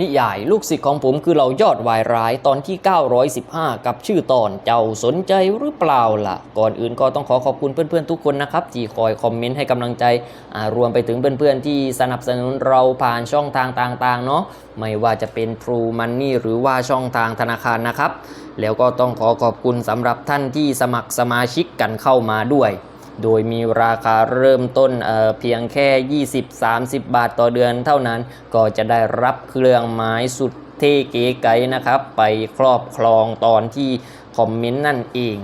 นิยาย ลูกศิษย์ของผมคือเรายอดวายร้ายตอนที่ 915 กับชื่อตอนเจ้าสนใจหรือเปล่าล่ะ ก่อนอื่นก็ต้องขอขอบคุณเพื่อนๆ ทุกคนนะครับ ที่คอยคอมเมนต์ให้กำลังใจ รวมไปถึงเพื่อนๆ ที่สนับสนุนเราผ่านช่องทางต่างๆ เนาะไม่ว่าจะเป็น True Money หรือว่าช่องทางธนาคารนะครับ แล้วก็ต้องขอขอบคุณสำหรับท่านที่สมัครสมาชิกกันเข้ามาด้วย โดยมีราคาเริ่มต้นเเพียงแค่ 20-30 บาทต่อเดือนเท่านั้น ก็จะได้รับเครื่องหมายสุดเท่เก๋ไก๋นะครับ ไปครอบครองตอนที่คอมเมนต์นั่นเอง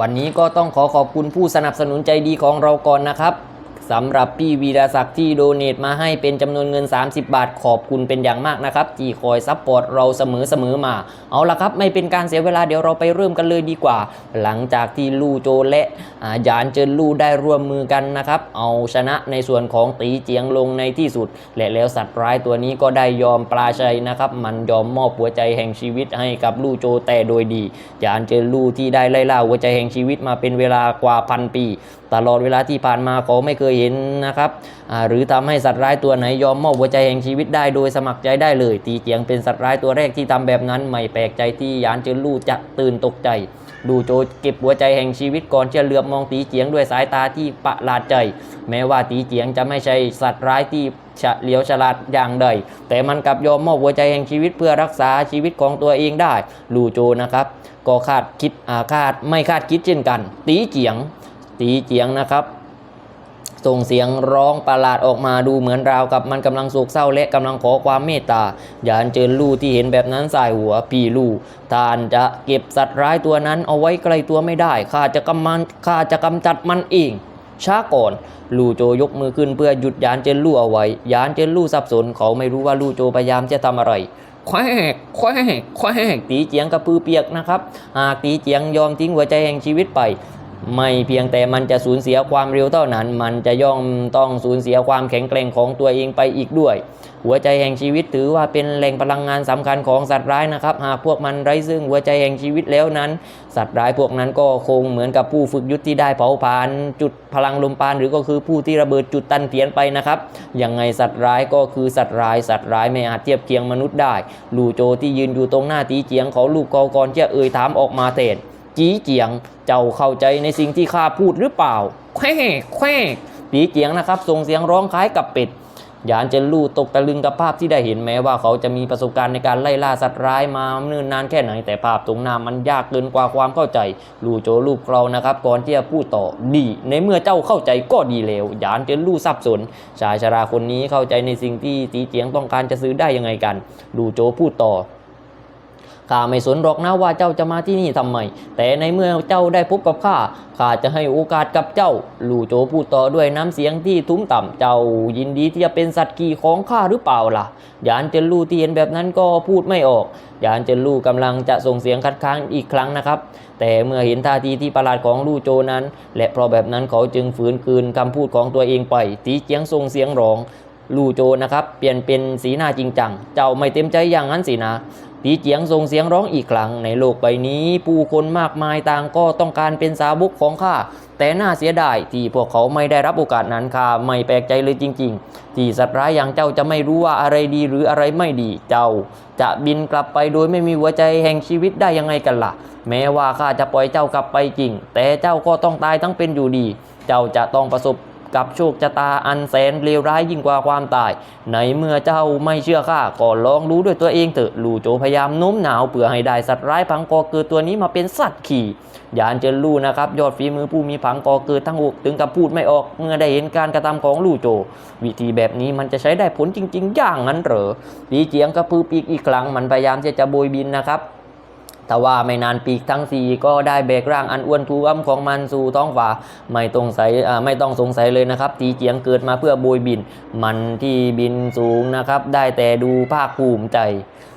วันนี้ก็ต้องขอขอบคุณผู้สนับสนุนใจดีของเราก่อนนะครับ สำหรับพี่วีรศักดิ์ที่โดเนทมาให้เป็นจำนวนเงิน 30 บาทขอบคุณเป็นอย่างมากนะครับที่คอยซัพพอร์ตเราเสมอๆมา เอาละครับ ไม่เป็นการเสียเวลาเดี๋ยวเราไปเริ่มกันเลยดีกว่า หลังจากที่ลู่โจและยานเจินลู่ได้ร่วมมือกันนะครับ เอาชนะในส่วนของตีเจียงลงในที่สุด และแล้วสัตว์ร้ายตัวนี้ก็ได้ยอมปลาชัยนะครับ มันยอมมอบหัวใจแห่งชีวิตให้กับลู่โจแต่โดยดียานเจินลู่ที่ได้ไล่ล่าหัวใจแห่งชีวิตมาเป็นเวลากว่าพันปีตลอดเวลาที่ผ่านมาเขาไม่เคยเห็นนะครับหรือทำให้สัตว์ร้ายตัวไหนยอมมอบหัวใจแห่งชีวิตได้โดยสมัครใจได้เลย ตีเจียงเป็นสัตว์ร้ายตัวแรกที่ทำแบบนั้นไม่แปลกใจที่ยานเจินลู่จะตื่นตกใจ ดูโจเก็บหัวใจแห่งชีวิตก่อนจะเหลือบมองตีเจียงด้วยสายตาที่ประหลาดใจ แม้ว่าตีเจียงจะไม่ใช่สัตว์ร้ายที่เฉลียวฉลาดอย่างใด แต่มันกลับยอมมอบหัวใจแห่งชีวิตเพื่อรักษาชีวิตของตัวเองได้ ลูโจนะครับ ก็คาดคิดอาคาดไม่คาดคิดเช่นกัน ตีเจียง ตีเจียงนะครับ ส่งเสียงร้องประหลาดออกมาดูเหมือนราวกับมันกำลังโศกเศร้าและกำลังขอความเมตตายานเจินลู่ที่เห็นแบบนั้นสายหัวพี่ลู่ท่านจะเก็บสัตว์ร้ายตัวนั้นเอาไว้ใกลตัวไม่ได้ข้าจะกำมันข้าจะกำจัดมันเองช้าก่อน ลู่โจยกมือขึ้นเพื่อหยุดยานเจินลู่เอาไว้ ยานเจินลู่สับสน เขาไม่รู้ว่าลู่โจพยายามจะทำอะไรแควกแควกแควกตีเจียงกระพือเปียกนะครับ หากตีเจียงยอมทิ้งหัวใจแห่งชีวิตไป ไม่เพียงแต่มันจะสูญเสียความเร็วเท่านั้น มันจะย่อมต้องสูญเสียความแข็งแกร่งของตัวเองไปอีกด้วย หัวใจแห่งชีวิตถือว่าเป็นแหล่งพลังงานสำคัญของสัตว์ร้ายนะครับ หากพวกมันไร้ซึ่งหัวใจแห่งชีวิตแล้วนั้น สัตว์ร้ายพวกนั้นก็คงเหมือนกับผู้ฝึกยุทธที่ได้เผาผลาญจุดพลังลมปานหรือก็คือผู้ที่ระเบิดจุดตันเถียนไปนะครับยังไงสัตว์ร้ายก็คือสัตว์ร้ายสัตว์ร้ายไม่อาจเทียบเคียงมนุษย์ได้ ลูโจที่ยืนอยู่ตรงหน้าตีเจียงเขาลูกกอกรจะเอ่ยถามออกมาเถิด จีเจียง เจ้าเข้าใจในสิ่งที่ข้าพูดหรือเปล่า แควแควกจีเจียงนะครับส่งเสียงร้องคล้ายกับเป็ดยานเจนลู่ตกตะลึงกับภาพที่ได้เห็นแม้ว่าเขาจะมีประสบการณ์ในการไล่ล่าสัตว์ร้ายมาเนิ่นนานแค่ไหนแต่ภาพตรงหน้ามันยากเกินกว่าความเข้าใจ ลูโจลูกเรานะครับก่อนที่จะพูดต่อดี ในเมื่อเจ้าเข้าใจก็ดีแล้วยานเจนลู่สับสน ชายชราคนนี้เข้าใจในสิ่งที่ตีเจียงต้องการจะซื้อได้ยังไงกัน ลูโจพูดต่อ ข้าไม่สนหรอกนะว่าเจ้าจะมาที่นี่ทำไม แต่ในเมื่อเจ้าได้พบกับข้า ข้าจะให้โอกาสกับเจ้า ลู่โจพูดต่อด้วยน้ำเสียงที่ทุ้มต่ำเจ้ายินดีที่จะเป็นสัตว์ขี่ของข้าหรือเปล่าล่ะ ยานเจนลู่ที่เห็นแบบนั้นก็พูดไม่ออก ยานเจนลู่กำลังจะส่งเสียงคัดค้านอีกครั้งนะครับ แต่เมื่อเห็นท่าทีที่ประหลาดของลู่โจนั้น และเพราะแบบนั้นเขาจึงฝืนคืนคำพูดของตัวเองไป ตีเจียงส่งเสียงร้องลู่โจนะครับ เปลี่ยนเป็นสีหน้าจริงจัง เจ้าไม่เต็มใจอย่างนั้นสินะ ตีเจียงส่งเสียงร้องอีกครั้งในโลกใบนี้ ผู้คนมากมายต่างก็ต้องการเป็นสาวกของข้าแต่น่าเสียดายที่พวกเขาไม่ได้รับโอกาสนั้นข้าไม่แปลกใจเลยจริง ๆ ที่สัตว์ร้ายอย่างเจ้าจะไม่รู้ว่าอะไรดีหรืออะไรไม่ดีเจ้า จะบินกลับไปโดยไม่มีหัวใจแห่งชีวิตได้ยังไงกันล่ะ แม้ว่าข้าจะปล่อยเจ้ากลับไปจริง แต่เจ้าก็ต้องตายทั้งเป็นอยู่ดี เจ้าจะต้องประสบ กับโชคชะตาอันแสนเลวร้ายยิ่งกว่าความตาย ในเมื่อเจ้าไม่เชื่อข้าก็ลองรู้ด้วยตัวเองเถอะลู่โจพยายามโน้มหนาวเพื่อให้ได้สัตว์ร้ายพังกอเกิดตัวนี้มาเป็นสัตว์ขี่ยานเจนลู่นะครับยอดฝีมือผู้มีผังกอเกิดทั้งอกถึงกับพูดไม่ออกเมื่อได้เห็นการกระทำของลู่โจ วิธีแบบนี้มันจะใช้ได้ผลจริง ๆ อย่างนั้นเหรอปีเจียงกระพือปีกอีกครั้งมันพยายามที่จะโบยบินนะครับ แต่ว่าไม่นานปีกทั้งสี่ก็ได้แบกร่างอันอ้วนท้วมของมันสู่ท้องฟ้าไม่ต้องใส่ไม่ต้องสงสัยเลยนะครับ ตีเจียงเกิดมาเพื่อโบยบิน มันที่บินสูงนะครับ ได้แต่ดูภาคภูมิใจ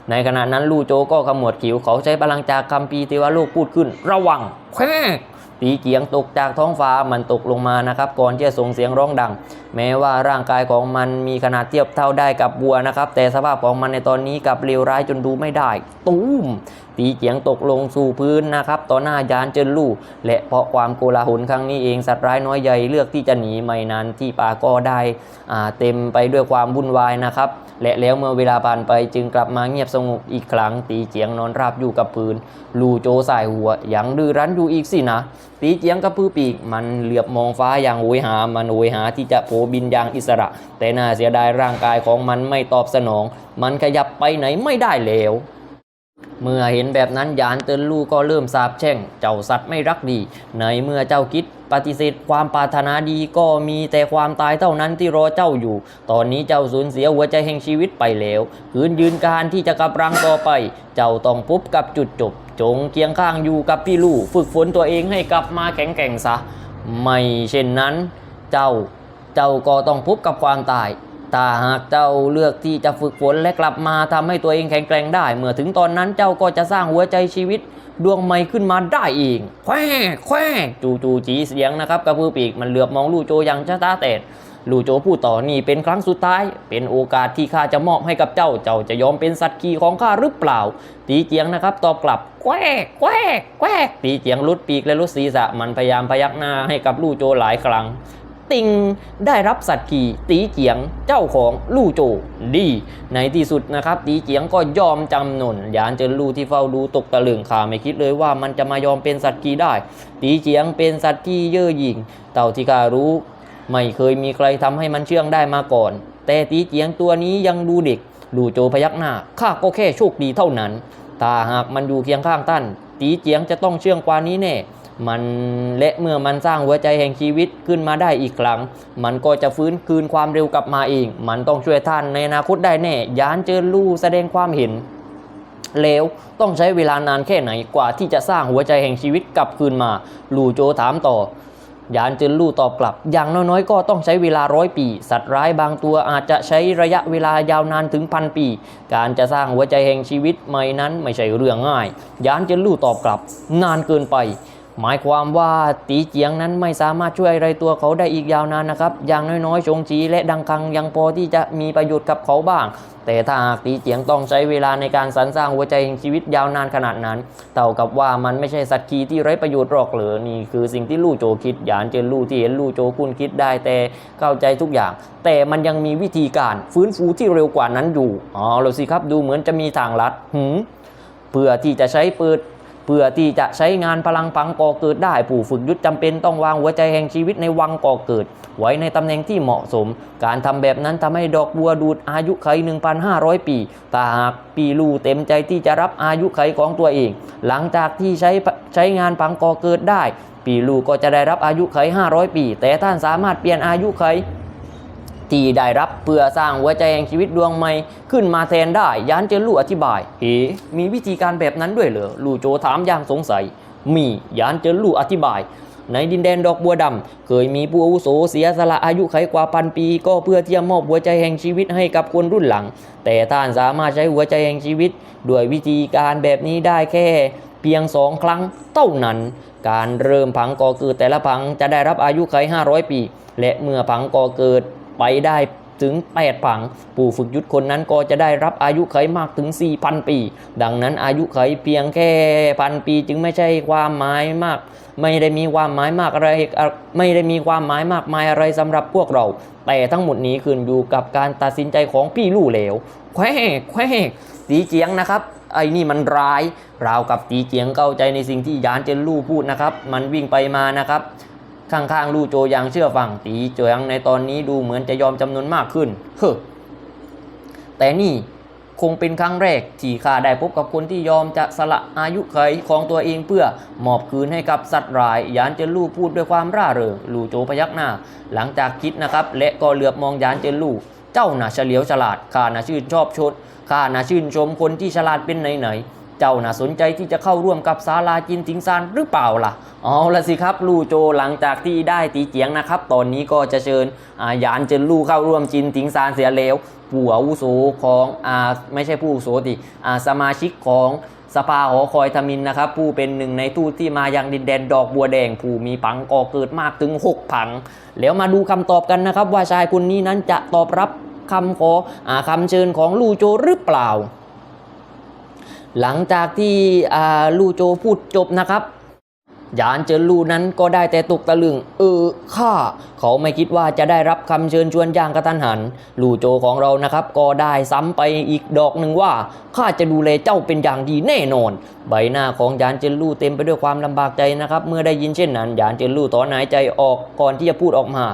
ในขณะนั้นลู่โจก็ขมวดขิวเขาใช้พลังจากคัมภีร์เทวโลกพูดขึ้น ระวังแควตีเจียงตกจากท้องฟ้ามันตกลงมานะครับก่อนที่จะส่งเสียงร้องดัง แม้ว่าร่างกายของมันมีขนาดเทียบเท่าได้กับวัวนะครับ แต่สภาพของมันในตอนนี้กับเลวร้ายจนดูไม่ได้ ตูม ตีเจียงตกลงสู่พื้นนะครับต่อหน้ายานเจินลู่และเพราะความโกลาหลครั้งนี้เองสัตว์ร้ายน้อยใหญ่เลือกที่จะหนีไม่นานที่ป่าก็ได้เต็มไปด้วยความวุ่นวายนะครับและแล้วเมื่อเวลาผ่านไปจึงกลับมาเงียบสงบอีกครั้ง ตีเจียงนอนราบอยู่กับพื้น ลูโจสายหัวยังดื้อรั้นอยู่อีกสินะ ตีเจียงกระพือปีก มันเหลือบมองฟ้าอย่างโหยหา มันโหยหาที่จะโผบินอย่างอิสระ แต่น่าเสียดายร่างกายของมันไม่ตอบสนอง มันขยับไปไหนไม่ได้แล้ว เมื่อเห็นแบบนั้นยานเตินลู่ก็เริ่มสาบแช่ง เจ้าสัตว์ไม่รักดี ในเมื่อเจ้าคิดปฏิเสธความปรารถนาดีก็มีแต่ความตายเท่านั้นที่รอเจ้าอยู่ ตอนนี้เจ้าสูญเสียหัวใจแห่งชีวิตไปแล้ว คืนยืนการที่จะกลับรังต่อไป เจ้าต้องพบกับจุดจบ จงเคียงข้างอยู่กับพี่ลู่ฝึกฝนตัวเองให้กลับมาแข็งแกร่งซะ ไม่เช่นนั้น เจ้า เจ้าก็ต้องพบกับความตาย ถ้าหากเจ้าเลือกที่จะฝึกฝนและกลับมาทำให้ตัวเองแข็งแกร่งได้ เมื่อถึงตอนนั้นเจ้าก็จะสร้างหัวใจชีวิตดวงใหม่ขึ้นมาได้เองแควแควจูจูจีเสียงนะครับกระพือปีกมันเหลือบมองลู่โจอย่างช้าตาแต่ลู่โจพูดต่อนี่เป็นครั้งสุดท้าย เป็นโอกาสที่ข้าจะมอบให้กับเจ้า เจ้าจะยอมเป็นสัตว์ขี่ของข้าหรือเปล่า ตีเจียงนะครับ ตอบกลับแควแควแควตีเจียงลุดปีกและลุดศีรษะมันพยายามพยักหน้าให้กับลู่โจหลายครั้ง ติงได้รับสัตว์ขี่ตีเจียงเจ้าของลู่โจดีในที่สุดนะครับ ตีเจียงก็ยอมจำนนยานเจนลู่ที่เฝ้าดูตกตะลึงขาไม่คิดเลยว่ามันจะมายอมเป็นสัตว์ขี่ได้ ตีเจียงเป็นสัตว์ที่เย่อหยิ่งเต่าที่ข้ารู้ ไม่เคยมีใครทำให้มันเชื่องได้มาก่อน แต่ตีเจียงตัวนี้ยังดูเด็กลู่โจพยักหน้าข้าก็แค่โชคดีเท่านั้นถ้าหากมันอยู่เคียงข้างท่านตีเจียงจะต้องเชื่องกว่านี้แน่ มันและเมื่อมันสร้างหัวใจแห่งชีวิตขึ้นมาได้อีกครั้ง มันก็จะฟื้นคืนความเร็วกลับมาเอง มันต้องช่วยท่านในอนาคตได้แน่ยานเจอลู่แสดงความเห็นแล้วต้องใช้เวลานานแค่ไหนกว่าที่จะสร้างหัวใจแห่งชีวิตกลับคืนมา ลู่โจถามต่อยานเจินลู่ตอบกลับ อย่างน้อยๆ ก็ต้องใช้เวลาร้อยปี สัตว์ร้ายบางตัวอาจจะใช้ระยะเวลายาวนานถึงพันปี การจะสร้างหัวใจแห่งชีวิตใหม่นั้นไม่ใช่เรื่องง่าย ยานเจินลู่ตอบกลับ นานเกินไป หมายความว่าตีเจียงนั้นไม่สามารถช่วยอะไรตัวเขาได้อีกยาวนานนะครับ อย่างน้อยๆชงจีและดังคังยังพอที่จะมีประโยชน์กับเขาบ้าง แต่ถ้าหากตีเจียงต้องใช้เวลาในการสรรสร้างหัวใจแห่งชีวิตยาวนานขนาดนั้น เท่ากับว่ามันไม่ใช่สัตว์คีที่ไร้ประโยชน์หรอกเหรอนี่คือสิ่งที่ลู่โจคิดหยานเจนลู่ที่เห็นลู่โจคุณคิดได้แต่เข้าใจทุกอย่าง แต่มันยังมีวิธีการฟื้นฟูที่เร็วกว่านั้นอยู่อ๋อเราสิครับดูเหมือนจะมีทางลัดหืมเพื่อที่จะใช้เปิด เพื่อที่จะใช้งานพลังปังก่อเกิดได้ ผู้ฝึกยุทธจำเป็นต้องวางหัวใจแห่งชีวิตในวังก่อเกิด ไว้ในตำแหน่งที่เหมาะสม การทำแบบนั้นทำให้ดอกบัวดูดอายุไข 1,500 ปีถ้าหากปีลูเต็มใจที่จะรับอายุไขของตัวเอง หลังจากที่ใช้ใช้งานปังก่อเกิดได้ ปีลูก็จะได้รับอายุไข 500 ปี แต่ท่านสามารถเปลี่ยนอายุไข ที่ได้รับเพื่อสร้างหัวใจแห่งชีวิตดวงใหม่ ขึ้นมาแทนได้ยานเจนลู่อธิบาย เอ๋มีวิธีการแบบนั้นด้วยเหรอลู่โจถามอย่างสงสัย มียานเจนลู่อธิบายในดินแดนดอกบัวดำเคยมีผู้อาวุโสเสียสละอายุไขกว่าพันปี ก็เพื่อที่จะมอบหัวใจแห่งชีวิตให้กับคนรุ่นหลัง แต่ท่านสามารถใช้หัวใจแห่งชีวิต ด้วยวิธีการแบบนี้ได้แค่ เพียงสองครั้งเท่านั้น การเริ่มผังก่อเกิดแต่ละผังจะได้รับอายุไข 500 ปี และเมื่อผังก่อเกิด ไปได้ถึง 8 ผัง ผู้ฝึกยุทธคนนั้นก็จะได้รับอายุไขมากถึง 4,000 ปี ดังนั้นอายุไขเพียงแค่พันปีจึงไม่ใช่ความหมายมาก ไม่ได้มีความหมายมากอะไร ไม่ได้มีความหมายมากมายอะไรสำหรับพวกเรา แต่ทั้งหมดนี้ขึ้นอยู่กับการตัดสินใจของพี่ลู่เหลวแควแควตีเจียงนะครับไอ้นี่มันร้ายราวกับตีเจียงเข้าใจในสิ่งที่ยานเจนลู่พูดนะครับ มันวิ่งไปมานะครับ ข้างๆลู่โจยังเชื่อฟังตีโจยังในตอนนี้ดูเหมือนจะยอมจำนวนมากขึ้น เฮ้อแต่นี่คงเป็นครั้งแรกที่ข้าได้พบกับคนที่ยอมจะสละอายุไขของตัวเองเพื่อมอบคืนให้กับสัตว์ร้าย ยานเจนลู่พูดด้วยความร่าเริงลู่โจพยักหน้า หลังจากคิดนะครับ และก็เหลือบมองยานเจนลู่เจ้าน่ะเฉลียวฉลาดข้าน่ะชื่นชอบชดข้าน่ะชื่นชมคนที่ฉลาดเป็นไหนๆ เจ้าน่ะสนใจที่จะเข้าร่วมกับศาลาจินติงซานหรือเปล่าล่ะเอาละสิครับลู่โจหลังจากที่ได้ตีเจียงนะครับ ตอนนี้ก็จะเชิญอายานเจินลู่เข้าร่วมจินติงซานเสียแล้วผู้อาวุโสของอ่าไม่ใช่ผู้อาวุโสดิอ่าสมาชิกของสภาหอคอยทมินนะครับ ผู้เป็นหนึ่งในทูตที่มายังดินแดนดอกบัวแดง ผู้มีผังก่อเกิดมากถึง 6 ผัง แล้วมาดูคำตอบกันนะครับ ว่าชายคนนี้นั้นจะตอบรับคำขออาคำเชิญของลู่โจหรือเปล่า หลังจากที่ลู่โจพูดจบนะครับ ยานเจินลู่นั้นก็ได้แต่ตกตะลึง เออข้าเขาไม่คิดว่าจะได้รับคำเชิญชวนอย่างกระทันหัน ลู่โจของเรานะครับ ก็ได้ซ้ำไปอีกดอกหนึ่งว่าข้าจะดูแลเจ้าเป็นอย่างดีแน่นอน ใบหน้าของยานเจินลู่เต็มไปด้วยความลำบากใจนะครับ เมื่อได้ยินเช่นนั้น ยานเจินลู่ถอนหายใจออกก่อนที่จะพูดออกมา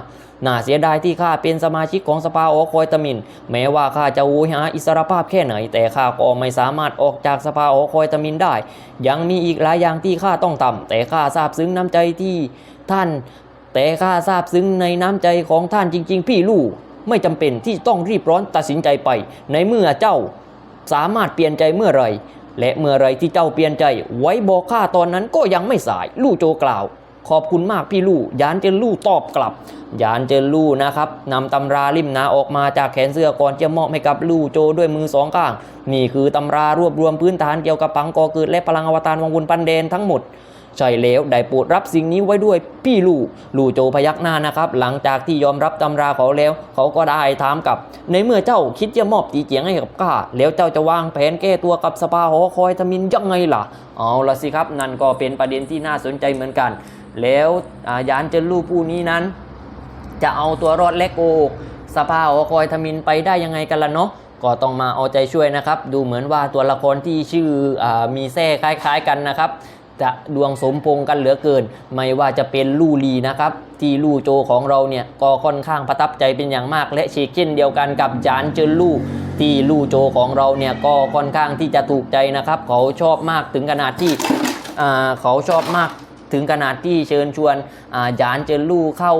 น่าเสียดายที่ข้าเป็นสมาชิกของสภาออคอยตมิน แม้ว่าข้าจะโหยหาอิสรภาพแค่ไหน แต่ข้าก็ไม่สามารถออกจากสภาออคอยตมินได้ ยังมีอีกหลายอย่างที่ข้าต้องทำแต่ข้าซาบซึ้งน้ำใจที่ท่าน แต่ข้าซาบซึ้งในน้ำใจของท่านจริง ๆ พี่ลู่ไม่จำเป็นที่ต้องรีบร้อนตัดสินใจไป ในเมื่อเจ้าสามารถเปลี่ยนใจเมื่อไรและเมื่อไรที่เจ้าเปลี่ยนใจ ไว้บอกข้าตอนนั้นก็ยังไม่สาย ลู่โจกล่าว ขอบคุณมากพี่ลู่ยานเจนลู่ตอบกลับ ยานเจนลู่นะครับนำตำราลิมนาออกมาจากแขนเสื้อก่อนจะมอบให้กับลู่โจด้วยมือสองข้าง นี่คือตำรารวบรวมพื้นฐานเกี่ยวกับปังกอเกิดและพลังอวตารวังวนปันเดนทั้งหมด ใช่แล้วได้โปรดรับสิ่งนี้ไว้ด้วยพี่ลู่ลู่โจพยักหน้านะครับ หลังจากที่ยอมรับตำราเขาแล้ว เขาก็ได้ถามกับ ในเมื่อเจ้าคิดจะมอบตีเจียงให้กับข้าแล้วเจ้าจะวางแผนแก้ตัวกับสภาหอคอยทมินยังไงล่ะ เอาละสิครับนั่นก็เป็นประเด็นที่น่าสนใจเหมือนกัน แล้วยานเจนลู่ผู้นี้นั้น จะเอาตัวรอดและโกหกสภาหอคอยทมินไปได้ยังไงกันล่ะเนาะก็ต้องมาเอาใจช่วยนะครับ ดูเหมือนว่าตัวละครที่ชื่ออมีแท้คล้าย ๆ กันนะครับ จะดวงสมพงกันเหลือเกิน ไม่ว่าจะเป็นลู่ลีนะครับ ที่ลู่โจของเราเนี่ยก็ค่อนข้างประทับใจเป็นอย่างมาก และเชกเช่นเดียวกันกับจานเจินลู่ที่ลู่โจของเราเนี่ยก็ค่อนข้างที่จะถูกใจนะครับ เขาชอบมากถึงขนาดที่เขาชอบมากถึงขนาดที่เชิญชวนอ่าจานเจินลู่เข้า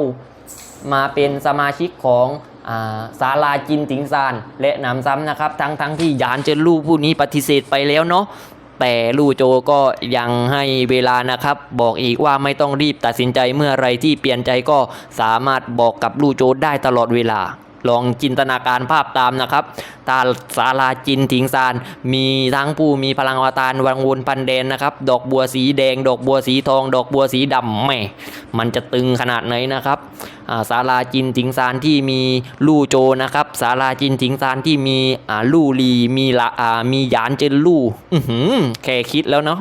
มาเป็นสมาชิกของอาศาลาจินติงซานและหนำซ้ำนะครับ ทั้งทั้งที่ยานเจนลู่ผู้นี้ปฏิเสธไปแล้วเนาะ แต่ลู่โจก็ยังให้เวลานะครับ บอกอีกว่าไม่ต้องรีบตัดสินใจเมื่อไรที่เปลี่ยนใจก็สามารถบอกกับลู่โจได้ตลอดเวลา ลองจินตนาการภาพตามนะครับ ตาศาลาจินถิงซาน มีทั้งผู้มีพลังอวตารวังวนปันแดนนะครับ ดอกบัวสีแดง ดอกบัวสีทอง ดอกบัวสีดำแหม่มันจะตึงขนาดไหนนะครับอาศาลาจินถิงซานที่มีลู่โจนะครับศาลาจินถิงซานที่มีอาลู่ลีมีละอามีหยานเจนลู่อื้อหือแค่คิดแล้วเนาะ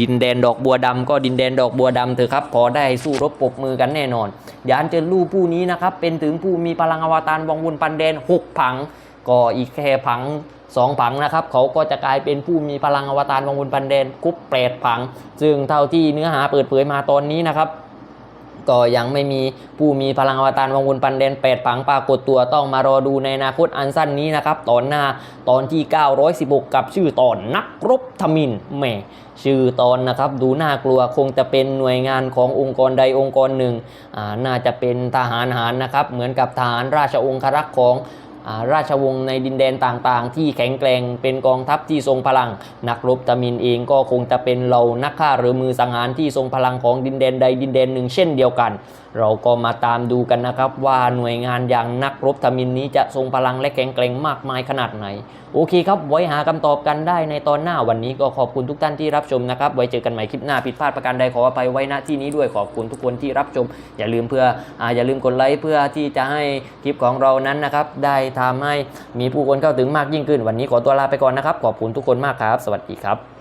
ดินแดนดอกบัวดำก็ดินแดนดอกบัวดำเถอะครับ พอได้สู้รบปบมือกันแน่นอน ยานเจนลู่ผู้นี้นะครับ เป็นถึงผู้มีพลังอวตารวังวนปันแดน 6 ผัง ก็อีกแค่ผัง 2 ผังนะครับ เขาก็จะกลายเป็นผู้มีพลังอวตารวังวนปันแดนครบแปดผัง ซึ่งเท่าที่เนื้อหาเปิดเผยมาตอนนี้นะครับ ก็ยังไม่มีผู้มีพลังอวตารวังวนปันแดนแปดผังปรากฏตัวต้องมารอดูในอนาคตอันสั้นนี้นะครับตอนหน้าตอนที่ 916 กับชื่อตอนนักรบทมินแหมชื่อตอนนะครับดูน่ากลัวคงจะเป็นหน่วยงานขององค์กรใดองค์กรหนึ่งอาน่าจะเป็นทหารหารนะครับเหมือนกับทหารราชองครักษ์ของ ราชวงศ์ในดินแดนต่างๆ ที่แข็งแกร่งเป็นกองทัพที่ทรงพลัง นักรบตะมินเองก็คงจะเป็นเหล่านักฆ่าหรือมือสังหารที่ทรงพลังของดินแดนใดดินแดนหนึ่งเช่นเดียวกัน เราก็มาตามดูกันนะครับ ว่าหน่วยงานอย่างนักรบตะมินนี้จะทรงพลังและแข็งแกร่งมากมายขนาดไหน โอเคครับ ไว้หาคำตอบกันได้ในตอนหน้าวันนี้ก็ขอบคุณทุกท่านที่รับชมนะครับ ไว้เจอกันใหม่คลิปหน้าผิดพลาดประการใดขออภัยไว้ณที่นี้ด้วยขอบคุณทุกคนที่รับชม อย่าลืมเพื่อออย่าลืมกดไลค์เพื่อที่จะให้คลิปของเรานั้นนะครับได้ทำให้มีผู้คนเข้าถึงมากยิ่งขึ้น วันนี้ขอตัวลาไปก่อนนะครับ ขอบคุณทุกคนมากครับ สวัสดีครับ